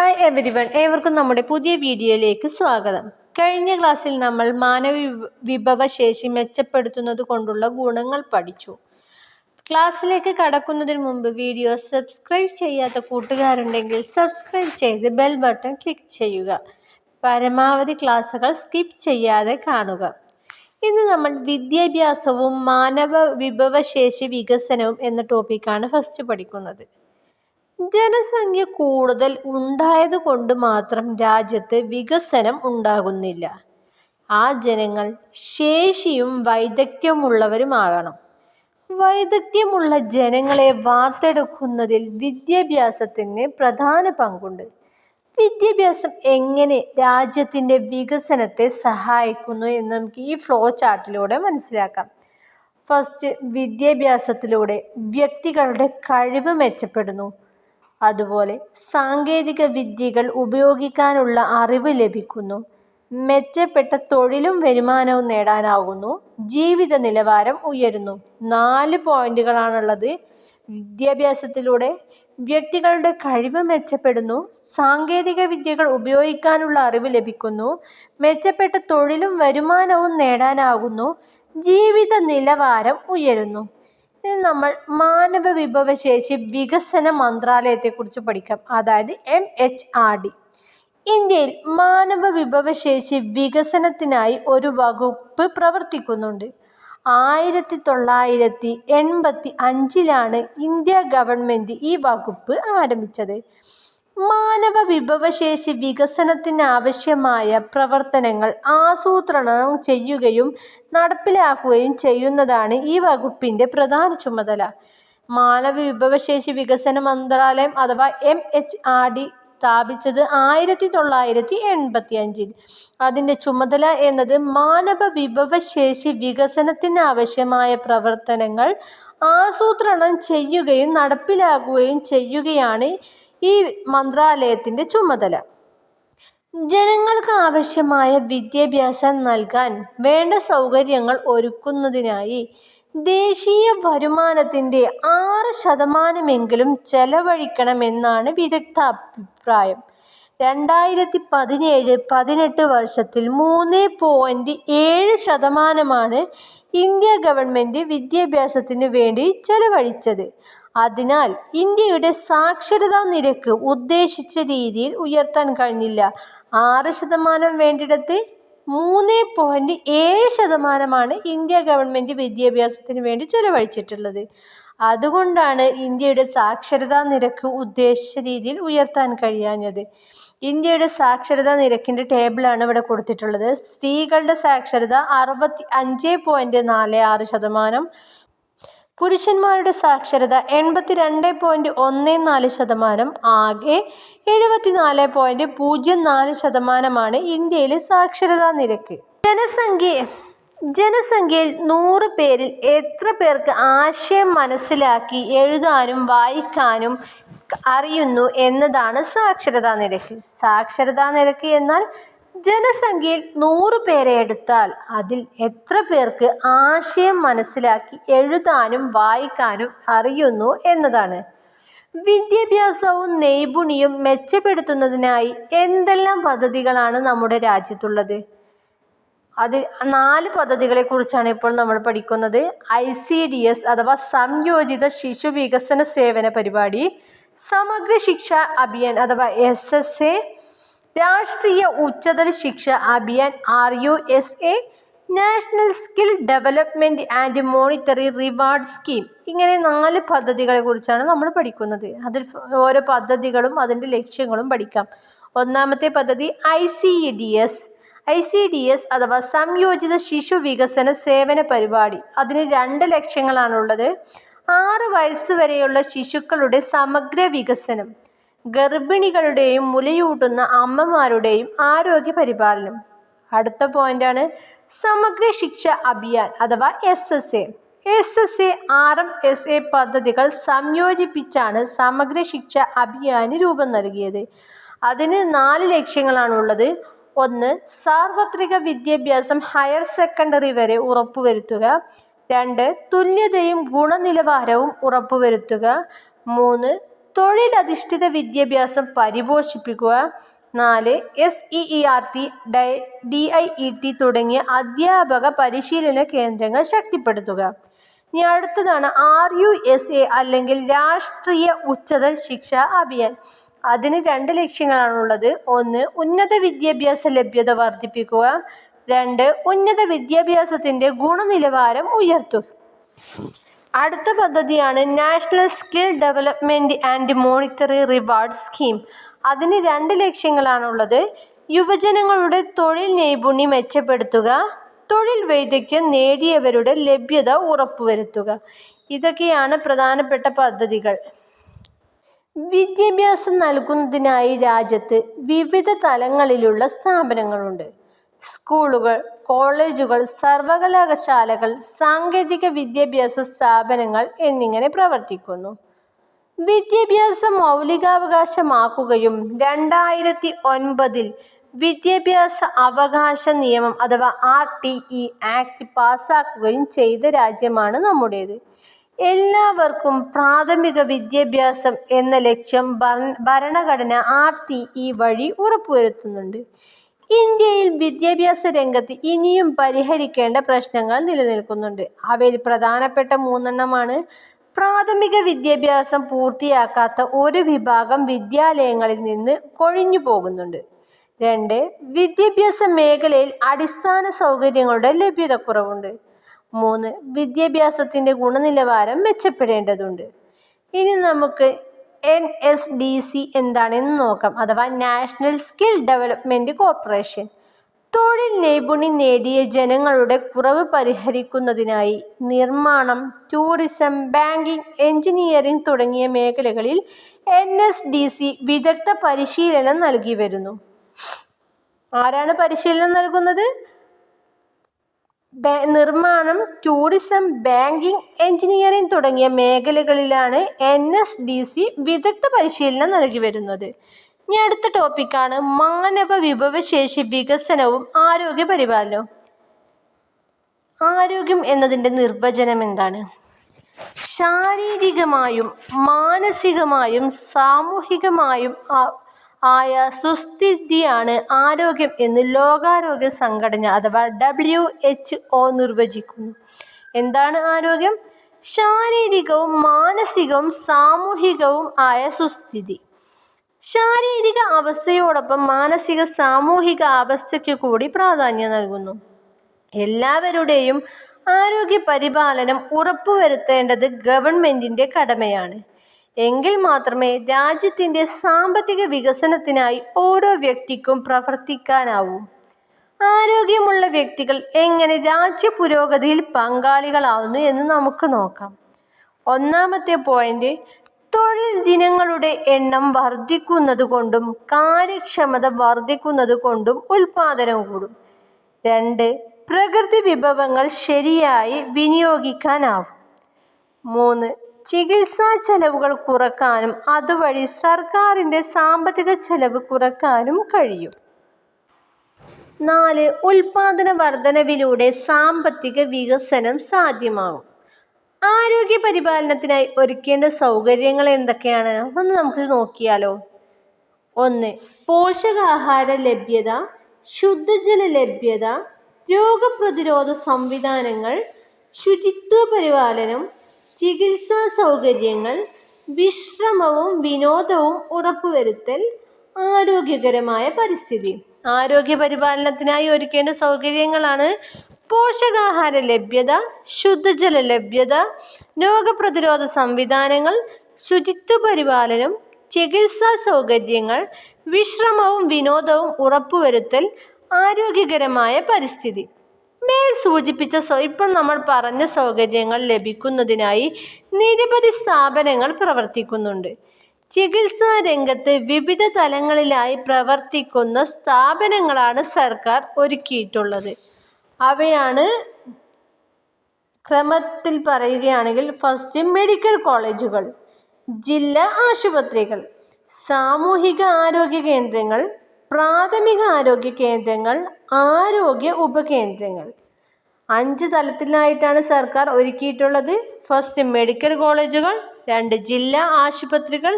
Hi every one ഏവർക്കും നമ്മുടെ പുതിയ വീഡിയോയിലേക്ക് സ്വാഗതം. കഴിഞ്ഞ ക്ലാസ്സിൽ നമ്മൾ മാനവ വിഭ- വിഭവശേഷി മെച്ചപ്പെടുത്തുന്നത് കൊണ്ടുള്ള ഗുണങ്ങൾ പഠിച്ചു. ക്ലാസ്സിലേക്ക് കടക്കുന്നതിന് മുമ്പ് വീഡിയോ സബ്സ്ക്രൈബ് ചെയ്യാത്ത കൂട്ടുകാരുണ്ടെങ്കിൽ സബ്സ്ക്രൈബ് ചെയ്ത് ബെൽ ബട്ടൺ ക്ലിക്ക് ചെയ്യുക. പരമാവധി ക്ലാസ്സുകൾ സ്കിപ്പ് ചെയ്യാതെ കാണുക. ഇന്ന് നമ്മൾ വിദ്യാഭ്യാസവും മാനവ വിഭവശേഷി വികസനവും എന്ന ടോപ്പിക്കാണ് ഫസ്റ്റ് പഠിക്കുന്നത്. ജനസംഖ്യ കൂടുതൽ ഉണ്ടായതുകൊണ്ട് മാത്രം രാജ്യത്ത് വികസനം ഉണ്ടാകുന്നില്ല. ആ ജനങ്ങൾ ശേഷിയും വൈദഗ്ധ്യമുള്ളവരുമാകണം വൈദഗ്ധ്യമുള്ള ജനങ്ങളെ വാർത്തെടുക്കുന്നതിൽ വിദ്യാഭ്യാസത്തിന് പ്രധാന പങ്കുണ്ട്. വിദ്യാഭ്യാസം എങ്ങനെ രാജ്യത്തിന്റെ വികസനത്തെ സഹായിക്കുന്നു എന്ന് നമുക്ക് ഈ ഫ്ലോ ചാർട്ടിലൂടെ മനസ്സിലാക്കാം. ഫസ്റ്റ് വിദ്യാഭ്യാസത്തിലൂടെ വ്യക്തികളുടെ കഴിവ് മെച്ചപ്പെടുന്നു. അതുപോലെ സാങ്കേതിക വിദ്യകൾ ഉപയോഗിക്കാനുള്ള അറിവ് ലഭിക്കുന്നു. മെച്ചപ്പെട്ട തൊഴിലും വരുമാനവും നേടാനാകുന്നു. ജീവിത നിലവാരം ഉയരുന്നു. നാല് പോയിന്റുകളാണുള്ളത്. വിദ്യാഭ്യാസത്തിലൂടെ വ്യക്തികളുടെ കഴിവ് മെച്ചപ്പെടുന്നു. സാങ്കേതിക വിദ്യകൾ ഉപയോഗിക്കാനുള്ള അറിവ് ലഭിക്കുന്നു. മെച്ചപ്പെട്ട തൊഴിലും വരുമാനവും നേടാനാകുന്നു. ജീവിത നിലവാരം ഉയരുന്നു. നമ്മൾ മാനവ വിഭവശേഷി വികസന മന്ത്രാലയത്തെക്കുറിച്ച് പഠിക്കാം. അതായത് എം എച്ച് ആർ ഡി ഇന്ത്യയിൽ മാനവ വിഭവശേഷി വികസനത്തിനായി ഒരു വകുപ്പ് പ്രവർത്തിക്കുന്നുണ്ട്. ആയിരത്തി തൊള്ളായിരത്തി എൺപത്തി അഞ്ചിലാണ് ഇന്ത്യ ഗവൺമെന്റ് ഈ വകുപ്പ് ആരംഭിച്ചത്. മാനവ വിഭവശേഷി വികസനത്തിന് ആവശ്യമായ പ്രവർത്തനങ്ങൾ ആസൂത്രണം ചെയ്യുകയും നടപ്പിലാക്കുകയും ചെയ്യുന്നതാണ് ഈ വകുപ്പിന്റെ പ്രധാന ചുമതല. മാനവ വിഭവശേഷി വികസന മന്ത്രാലയം അഥവാ എം എച്ച് ആർ ഡി സ്ഥാപിച്ചത് ആയിരത്തി തൊള്ളായിരത്തി എൺപത്തി അഞ്ചിൽ അതിന്റെ ചുമതല എന്നത് മാനവ വിഭവശേഷി വികസനത്തിന് ആവശ്യമായ പ്രവർത്തനങ്ങൾ ആസൂത്രണം ചെയ്യുകയും നടപ്പിലാക്കുകയും ചെയ്യുകയാണ് ഈ മന്ത്രാലയത്തിന്റെ ചുമതല. ജനങ്ങൾക്ക് ആവശ്യമായ വിദ്യാഭ്യാസം നൽകാൻ വേണ്ട സൗകര്യങ്ങൾ ഒരുക്കുന്നതിനായി ദേശീയ വരുമാനത്തിന്റെ ആറ് ശതമാനമെങ്കിലും ചെലവഴിക്കണമെന്നാണ് വിദഗ്ധ അഭിപ്രായം രണ്ടായിരത്തി പതിനേഴ് പതിനെട്ട് വർഷത്തിൽ മൂന്ന് പോയിന്റ് ഏഴ് ശതമാനമാണ് ഇന്ത്യ ഗവൺമെന്റ് വിദ്യാഭ്യാസത്തിന് വേണ്ടി ചെലവഴിച്ചത്. അതിനാൽ ഇന്ത്യയുടെ സാക്ഷരതാ നിരക്ക് ഉദ്ദേശിച്ച രീതിയിൽ ഉയർത്താൻ കഴിഞ്ഞില്ല. ആറ് ശതമാനം വേണ്ടിടത്ത് മൂന്ന് പോയിന്റ് ഏഴ് ശതമാനമാണ് ഇന്ത്യ ഗവൺമെന്റ് വിദ്യാഭ്യാസത്തിന് വേണ്ടി ചെലവഴിച്ചിട്ടുള്ളത്. അതുകൊണ്ടാണ് ഇന്ത്യയുടെ സാക്ഷരതാ നിരക്ക് ഉദ്ദേശിച്ച രീതിയിൽ ഉയർത്താൻ കഴിയാഞ്ഞത്. ഇന്ത്യയുടെ സാക്ഷരതാ നിരക്കിന്റെ ടേബിളാണ് ഇവിടെ കൊടുത്തിട്ടുള്ളത്. സ്ത്രീകളുടെ സാക്ഷരത അറുപത്തി അഞ്ച് പോയിന്റ് നാല് ആറ് ശതമാനം പുരുഷന്മാരുടെ സാക്ഷരത എൺപത്തി രണ്ട് പോയിന്റ് ഒന്ന് നാല് ശതമാനം ആകെ എഴുപത്തിനാല് പോയിന്റ് പൂജ്യം നാല് ശതമാനമാണ് ഇന്ത്യയിലെ സാക്ഷരതാ നിരക്ക്. ജനസംഖ്യ ജനസംഖ്യയിൽ നൂറ് പേരിൽ എത്ര പേർക്ക് ആശയം മനസ്സിലാക്കി എഴുതാനും വായിക്കാനും അറിയുന്നു എന്നതാണ് സാക്ഷരതാ നിരക്ക്. സാക്ഷരതാ നിരക്ക് എന്നാൽ ജനസംഖ്യയിൽ നൂറ് പേരെ എടുത്താൽ അതിൽ എത്ര പേർക്ക് ആശയം മനസ്സിലാക്കി എഴുതാനും വായിക്കാനും അറിയുന്നു എന്നതാണ്. വിദ്യാഭ്യാസവും നൈപുണിയും മെച്ചപ്പെടുത്തുന്നതിനായി എന്തെല്ലാം പദ്ധതികളാണ് നമ്മുടെ രാജ്യത്തുള്ളത്? അതിൽ നാല് പദ്ധതികളെ കുറിച്ചാണ് ഇപ്പോൾ നമ്മൾ പഠിക്കുന്നത്. ഐ സി ഡി എസ് അഥവാ സംയോജിത ശിശു വികസന സേവന പരിപാടി സമഗ്ര ശിക്ഷാ അഭിയാൻ അഥവാ S S A Rashtriya Uchchatar Shiksha Abhiyan R U S A national skill development and monetary reward scheme. ഇങ്ങനെ നാല് പദ്ധതികളെ കുറിച്ചാണ് നമ്മൾ പഠിക്കുന്നത്. അതിൽ ഓരോ പദ്ധതികളും അതിന്റെ ലക്ഷ്യങ്ങളും പഠിക്കാം. ഒന്നാമത്തെ പദ്ധതി I C D S. I C D S അഥവാ സംയോജിത ശിശു വികസന സേവന പരിപാടി. അതിന് രണ്ട് ലക്ഷ്യങ്ങളാണുള്ളത്. ആറ് വയസ്സുവരെയുള്ള ശിശുക്കളുടെ സമഗ്ര വികസനം. ഗർഭിണികളുടെയും മുലയൂട്ടുന്ന അമ്മമാരുടെയും ആരോഗ്യ പരിപാലനം. അടുത്ത പോയിന്റാണ് സമഗ്ര ശിക്ഷ അഭിയാൻ അഥവാ S S A S S A R M S A പദ്ധതികൾ സംയോജിപ്പിച്ചാണ് സമഗ്ര ശിക്ഷ അഭിയാന് രൂപം നൽകിയത്. അതിന് നാല് ലക്ഷ്യങ്ങളാണുള്ളത് ഒന്ന് സാർവത്രിക വിദ്യാഭ്യാസം ഹയർ സെക്കൻഡറി വരെ ഉറപ്പുവരുത്തുക. രണ്ട് തുല്യതയും ഗുണനിലവാരവും ഉറപ്പുവരുത്തുക. മൂന്ന് തൊഴിലധിഷ്ഠിത വിദ്യാഭ്യാസം പരിപോഷിപ്പിക്കുക. നാല് S E E R T DIET D I E T തുടങ്ങിയ അധ്യാപക പരിശീലന കേന്ദ്രങ്ങൾ ശക്തിപ്പെടുത്തുക. ഇനി അടുത്തതാണ് ആർ യു എസ് എ അല്ലെങ്കിൽ രാഷ്ട്രീയ ഉച്ചതൽ ശിക്ഷ അഭിയാൻ. അതിന് രണ്ട് ലക്ഷ്യങ്ങളാണുള്ളത്. ഒന്ന് ഉന്നത വിദ്യാഭ്യാസ ലഭ്യത വർദ്ധിപ്പിക്കുക. രണ്ട് ഉന്നത വിദ്യാഭ്യാസത്തിന്റെ ഗുണനിലവാരം ഉയർത്തുക. അടുത്ത പദ്ധതിയാണ് national skill development and monetary reward scheme. അതിന് രണ്ട് ലക്ഷ്യങ്ങളാണുള്ളത്. യുവജനങ്ങളുടെ തൊഴിൽ നൈപുണ്യം മെച്ചപ്പെടുത്തുക തൊഴിൽ വൈദഗ്ധ്യം നേടിയവരുടെ ലഭ്യത ഉറപ്പുവരുത്തുക. ഇതൊക്കെയാണ് പ്രധാനപ്പെട്ട പദ്ധതികൾ. വിദ്യാഭ്യാസം നൽകുന്നതിനായി രാജ്യത്ത് വിവിധ തലങ്ങളിലുള്ള സ്ഥാപനങ്ങളുണ്ട്. സ്കൂളുകൾ കോളേജുകൾ സർവകലാശാലകൾ സാങ്കേതിക വിദ്യാഭ്യാസ സ്ഥാപനങ്ങൾ എന്നിങ്ങനെ പ്രവർത്തിക്കുന്നു. വിദ്യാഭ്യാസ മൗലികാവകാശമാക്കുകയും രണ്ടായിരത്തി ഒൻപതിൽ വിദ്യാഭ്യാസ അവകാശ നിയമം അഥവാ ആർ ടി ഇ ആക്ട് പാസ്സാക്കുകയും ചെയ്ത രാജ്യമാണ് നമ്മുടേത്. എല്ലാവർക്കും പ്രാഥമിക വിദ്യാഭ്യാസം എന്ന ലക്ഷ്യം ഭരണഘടന ആർ ടി ഇ വഴി ഉറപ്പുവരുത്തുന്നുണ്ട്. ഇന്ത്യയിൽ വിദ്യാഭ്യാസ രംഗത്ത് ഇനിയും പരിഹരിക്കേണ്ട പ്രശ്നങ്ങൾ നിലനിൽക്കുന്നുണ്ട്. അവയിൽ പ്രധാനപ്പെട്ട മൂന്നെണ്ണമാണ്. പ്രാഥമിക വിദ്യാഭ്യാസം പൂർത്തിയാക്കാത്ത ഒരു വിഭാഗം വിദ്യാലയങ്ങളിൽ നിന്ന് കൊഴിഞ്ഞു പോകുന്നുണ്ട്. രണ്ട് വിദ്യാഭ്യാസ മേഖലയിൽ അടിസ്ഥാന സൗകര്യങ്ങളുടെ ലഭ്യത കുറവുണ്ട് മൂന്ന് വിദ്യാഭ്യാസത്തിന്റെ ഗുണനിലവാരം മെച്ചപ്പെടേണ്ടതുണ്ട്. ഇനി നമുക്ക് എൻ എസ് ഡി സി എന്താണെന്ന് നോക്കാം. അഥവാ നാഷണൽ സ്കിൽ ഡെവലപ്മെന്റ് കോർപ്പറേഷൻ തൊഴിൽ നൈപുണ്യം നേടിയ ജനങ്ങളുടെ കുറവ് പരിഹരിക്കുന്നതിനായി നിർമ്മാണം ടൂറിസം ബാങ്കിംഗ് എഞ്ചിനീയറിംഗ് തുടങ്ങിയ മേഖലകളിൽ എൻ എസ് ഡി സി വിദഗ്ധ പരിശീലനം നൽകി വരുന്നു. ആരാണ് പരിശീലനം നൽകുന്നത്? നിർമ്മാണം ടൂറിസം ബാങ്കിംഗ് എഞ്ചിനീയറിംഗ് തുടങ്ങിയ മേഖലകളിലാണ് എൻ എസ് ഡി സി വിദഗ്ധ പരിശീലനം നൽകി വരുന്നത്. ഇനി അടുത്ത ടോപ്പിക്കാണ് മാനവ വിഭവശേഷി വികസനവും ആരോഗ്യ പരിപാലനവും. ആരോഗ്യം എന്നതിന്റെ നിർവചനം എന്താണ്? ശാരീരികമായും മാനസികമായും സാമൂഹികമായും ആയ സുസ്ഥിതിയാണ് ആരോഗ്യം എന്ന് ലോകാരോഗ്യ സംഘടന അഥവാ ഡബ്ല്യു എച്ച് ഒ നിർവചിക്കുന്നു. എന്താണ് ആരോഗ്യം? ശാരീരികവും മാനസികവും സാമൂഹികവും ആയ സുസ്ഥിതി. ശാരീരിക അവസ്ഥയോടൊപ്പം മാനസിക സാമൂഹിക അവസ്ഥയ്ക്ക് കൂടി പ്രാധാന്യം നൽകുന്നു. എല്ലാവരുടെയും ആരോഗ്യ പരിപാലനം ഉറപ്പുവരുത്തേണ്ടത് ഗവൺമെന്റിന്റെ കടമയാണ്. എങ്കിൽ മാത്രമേ രാജ്യത്തിന്റെ സാമ്പത്തിക വികസനത്തിനായി ഓരോ വ്യക്തിക്കും പ്രവർത്തിക്കാനാവൂ. ആരോഗ്യമുള്ള വ്യക്തികൾ എങ്ങനെ രാജ്യ പുരോഗതിയിൽ പങ്കാളികളാവുന്നു എന്ന് നമുക്ക് നോക്കാം. ഒന്നാമത്തെ പോയിന്റ് തൊഴിൽ ദിനങ്ങളുടെ എണ്ണം വർദ്ധിക്കുന്നത് കൊണ്ടും കാര്യക്ഷമത വർദ്ധിക്കുന്നത് കൊണ്ടും ഉൽപാദനം കൂടും. രണ്ട് പ്രകൃതി വിഭവങ്ങൾ ശരിയായി വിനിയോഗിക്കാനാവും. മൂന്ന് ചികിത്സാ ചെലവുകൾ കുറക്കാനും അതുവഴി സർക്കാരിന്റെ സാമ്പത്തിക ചെലവ് കുറക്കാനും കഴിയും. നാല് ഉൽപാദന വർധനവിലൂടെ സാമ്പത്തിക വികസനം സാധ്യമാകും ആരോഗ്യ പരിപാലനത്തിനായി ഒരുക്കേണ്ട സൗകര്യങ്ങൾ എന്തൊക്കെയാണ്? ഒന്ന് നമുക്ക് നോക്കിയാലോ. ഒന്ന് പോഷകാഹാര ലഭ്യത ശുദ്ധജല ലഭ്യത രോഗപ്രതിരോധ സംവിധാനങ്ങൾ ശുചിത്വ പരിപാലനം ചികിത്സാ സൗകര്യങ്ങൾ വിശ്രമവും വിനോദവും ഉറപ്പുവരുത്തൽ ആരോഗ്യകരമായ പരിസ്ഥിതി. ആരോഗ്യ പരിപാലനത്തിനായി ഒരുക്കേണ്ട സൗകര്യങ്ങളാണ് പോഷകാഹാര ലഭ്യത ശുദ്ധജല ലഭ്യത രോഗപ്രതിരോധ സംവിധാനങ്ങൾ ശുചിത്വ പരിപാലനം ചികിത്സാ സൗകര്യങ്ങൾ വിശ്രമവും വിനോദവും ഉറപ്പുവരുത്തൽ ആരോഗ്യകരമായ പരിസ്ഥിതി. മേൽ സൂചിപ്പിച്ച ഇപ്പോൾ നമ്മൾ പറഞ്ഞ സൗകര്യങ്ങൾ ലഭിക്കുന്നതിനായി നിരവധി സ്ഥാപനങ്ങൾ പ്രവർത്തിക്കുന്നുണ്ട്. ചികിത്സാ രംഗത്ത് വിവിധ തലങ്ങളിലായി പ്രവർത്തിക്കുന്ന സ്ഥാപനങ്ങളാണ് സർക്കാർ ഒരുക്കിയിട്ടുള്ളത്. അവയാണ് ക്രമത്തിൽ പറയുകയാണെങ്കിൽ ഫസ്റ്റ് മെഡിക്കൽ കോളേജുകൾ ജില്ലാ ആശുപത്രികൾ സാമൂഹിക ആരോഗ്യ കേന്ദ്രങ്ങൾ പ്രാഥമിക ആരോഗ്യ കേന്ദ്രങ്ങൾ ആരോഗ്യ ഉപകേന്ദ്രങ്ങൾ. അഞ്ച് തലത്തിലായിട്ടാണ് സർക്കാർ ഒരുക്കിയിട്ടുള്ളത്. ഫസ്റ്റ് മെഡിക്കൽ കോളേജുകൾ രണ്ട് ജില്ലാ ആശുപത്രികൾ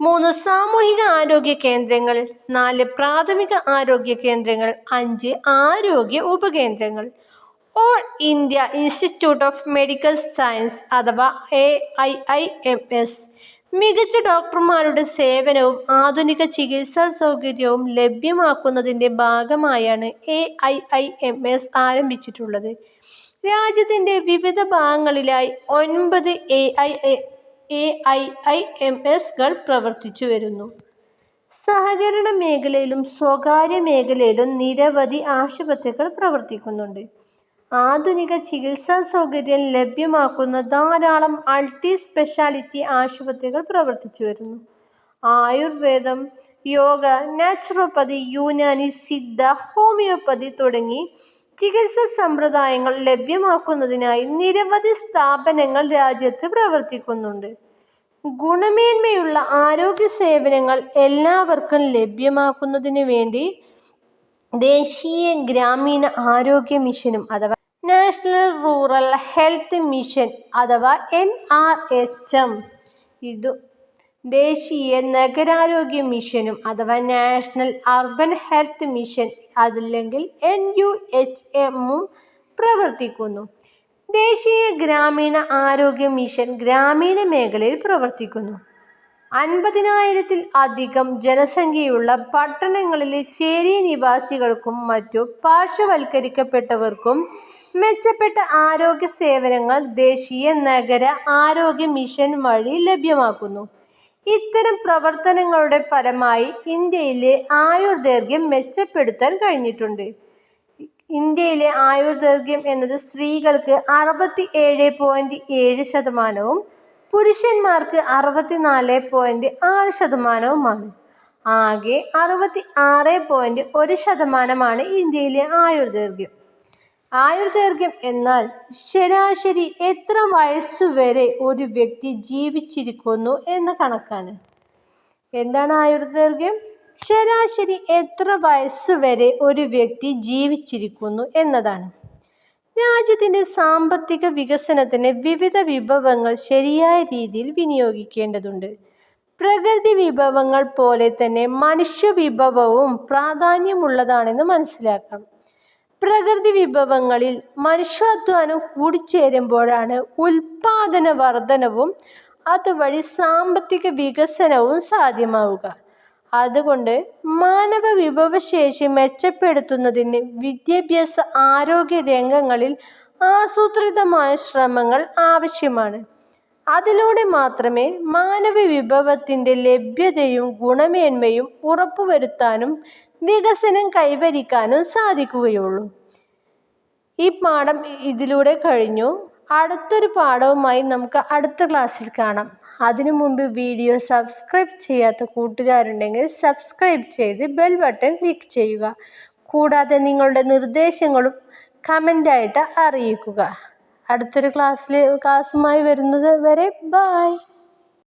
മൂന്ന് സാമൂഹിക ആരോഗ്യ കേന്ദ്രങ്ങൾ നാല് പ്രാഥമിക ആരോഗ്യ കേന്ദ്രങ്ങൾ അഞ്ച് ആരോഗ്യ ഉപകേന്ദ്രങ്ങൾ. All India institute of medical science അഥവാ A I I M S മികച്ച ഡോക്ടർമാരുടെ സേവനവും ആധുനിക ചികിത്സാ സൗകര്യവും ലഭ്യമാക്കുന്നതിന്റെ ഭാഗമായാണ് A I I M S ആരംഭിച്ചിട്ടുള്ളത്. രാജ്യത്തിന്റെ വിവിധ ഭാഗങ്ങളിലായി ഒൻപത് A I A I I M എസ്കൾ പ്രവർത്തിച്ചു വരുന്നു. സഹകരണ മേഖലയിലും സ്വകാര്യ മേഖലയിലും നിരവധി ആശുപത്രികൾ പ്രവർത്തിക്കുന്നുണ്ട്. ആധുനിക ചികിത്സാ സൗകര്യം ലഭ്യമാക്കുന്ന ധാരാളം മൾട്ടി സ്പെഷ്യാലിറ്റി ആശുപത്രികൾ പ്രവർത്തിച്ചു വരുന്നു. ആയുർവേദം യോഗ നാച്ചുറോപ്പതി യൂനാനി സിദ്ധ ഹോമിയോപ്പതി തുടങ്ങി ചികിത്സാ സമ്പ്രദായങ്ങൾ ലഭ്യമാക്കുന്നതിനായി നിരവധി സ്ഥാപനങ്ങൾ രാജ്യത്ത് പ്രവർത്തിക്കുന്നുണ്ട്. ഗുണമേന്മയുള്ള ആരോഗ്യ സേവനങ്ങൾ എല്ലാവർക്കും ലഭ്യമാക്കുന്നതിന് വേണ്ടി ദേശീയ ഗ്രാമീണ ആരോഗ്യ മിഷനും അഥവാ നാഷണൽ റൂറൽ ഹെൽത്ത് മിഷൻ അഥവാ എൻ ആർ എച്ച് എം. ഇത് ദേശീയ നഗരാരോഗ്യ മിഷനും അഥവാ നാഷണൽ അർബൻ ഹെൽത്ത് മിഷൻ അതല്ലെങ്കിൽ എൻ യു എച്ച് എമ്മും പ്രവർത്തിക്കുന്നു. ദേശീയ ഗ്രാമീണ ആരോഗ്യ മിഷൻ ഗ്രാമീണ മേഖലയിൽ പ്രവർത്തിക്കുന്നു. അൻപതിനായിരത്തിൽ അധികം ജനസംഖ്യയുള്ള പട്ടണങ്ങളിലെ ചേരി നിവാസികൾക്കും മറ്റു പാർശ്വവൽക്കരിക്കപ്പെട്ടവർക്കും മെച്ചപ്പെട്ട ആരോഗ്യ സേവനങ്ങൾ ദേശീയ നഗര ആരോഗ്യ മിഷൻ വഴി ലഭ്യമാക്കുന്നു. ഇത്തരം പ്രവർത്തനങ്ങളുടെ ഫലമായി ഇന്ത്യയിലെ ആയുർദൈർഘ്യം മെച്ചപ്പെടുത്താൻ കഴിഞ്ഞിട്ടുണ്ട്. ഇന്ത്യയിലെ ആയുർദൈർഘ്യം എന്നത് സ്ത്രീകൾക്ക് അറുപത്തി ഏഴ് പോയിന്റ് ഏഴ് ശതമാനവും പുരുഷന്മാർക്ക് അറുപത്തിനാല് പോയിന്റ് ആറ് ശതമാനവുമാണ്. ആകെ അറുപത്തി ആറ് പോയിന്റ് ഒരു ശതമാനമാണ് ഇന്ത്യയിലെ ആയുർദൈർഘ്യം. ആയുർദൈർഘ്യം എന്നാൽ ശരാശരി എത്ര വയസ്സുവരെ ഒരു വ്യക്തി ജീവിച്ചിരിക്കുന്നു എന്ന കണക്കാണ്. എന്താണ് ആയുർദൈർഘ്യം? ശരാശരി എത്ര വയസ്സുവരെ ഒരു വ്യക്തി ജീവിച്ചിരിക്കുന്നു എന്നതാണ്. രാജ്യത്തിന്റെ സാമ്പത്തിക വികസനത്തിന് വിവിധ വിഭവങ്ങൾ ശരിയായ രീതിയിൽ വിനിയോഗിക്കേണ്ടതുണ്ട്. പ്രകൃതി വിഭവങ്ങൾ പോലെ തന്നെ മനുഷ്യ വിഭവവും പ്രാധാന്യമുള്ളതാണെന്ന് മനസ്സിലാക്കാം. പ്രകൃതി വിഭവങ്ങളിൽ മനുഷ്യാധ്വാനം കൂടിച്ചേരുമ്പോഴാണ് ഉൽപാദന വർധനവും അതുവഴി സാമ്പത്തിക വികസനവും സാധ്യമാവുക. അതുകൊണ്ട് മാനവ വിഭവശേഷി മെച്ചപ്പെടുത്തുന്നതിന് വിദ്യാഭ്യാസ ആരോഗ്യ രംഗങ്ങളിൽ ആസൂത്രിതമായ ശ്രമങ്ങൾ ആവശ്യമാണ്. അതിലൂടെ മാത്രമേ മാനവ വിഭവത്തിന്റെ ലഭ്യതയും ഗുണമേന്മയും ഉറപ്പുവരുത്താനും വികസനം കൈവരിക്കാനും സാധിക്കുകയുള്ളൂ. ഈ പാഠം ഇതിലൂടെ കഴിഞ്ഞു. അടുത്തൊരു പാഠവുമായി നമുക്ക് അടുത്ത ക്ലാസ്സിൽ കാണാം. അതിനു മുമ്പ് വീഡിയോ സബ്സ്ക്രൈബ് ചെയ്യാത്ത കൂട്ടുകാരുണ്ടെങ്കിൽ സബ്സ്ക്രൈബ് ചെയ്ത് ബെൽ ബട്ടൺ ക്ലിക്ക് ചെയ്യുക. കൂടാതെ നിങ്ങളുടെ നിർദ്ദേശങ്ങളും കമന്റായിട്ട് അറിയിക്കുക. അടുത്തൊരു ക്ലാസ്സിൽ ക്ലാസ്സുമായി വരുന്നത് വരെ ബായ്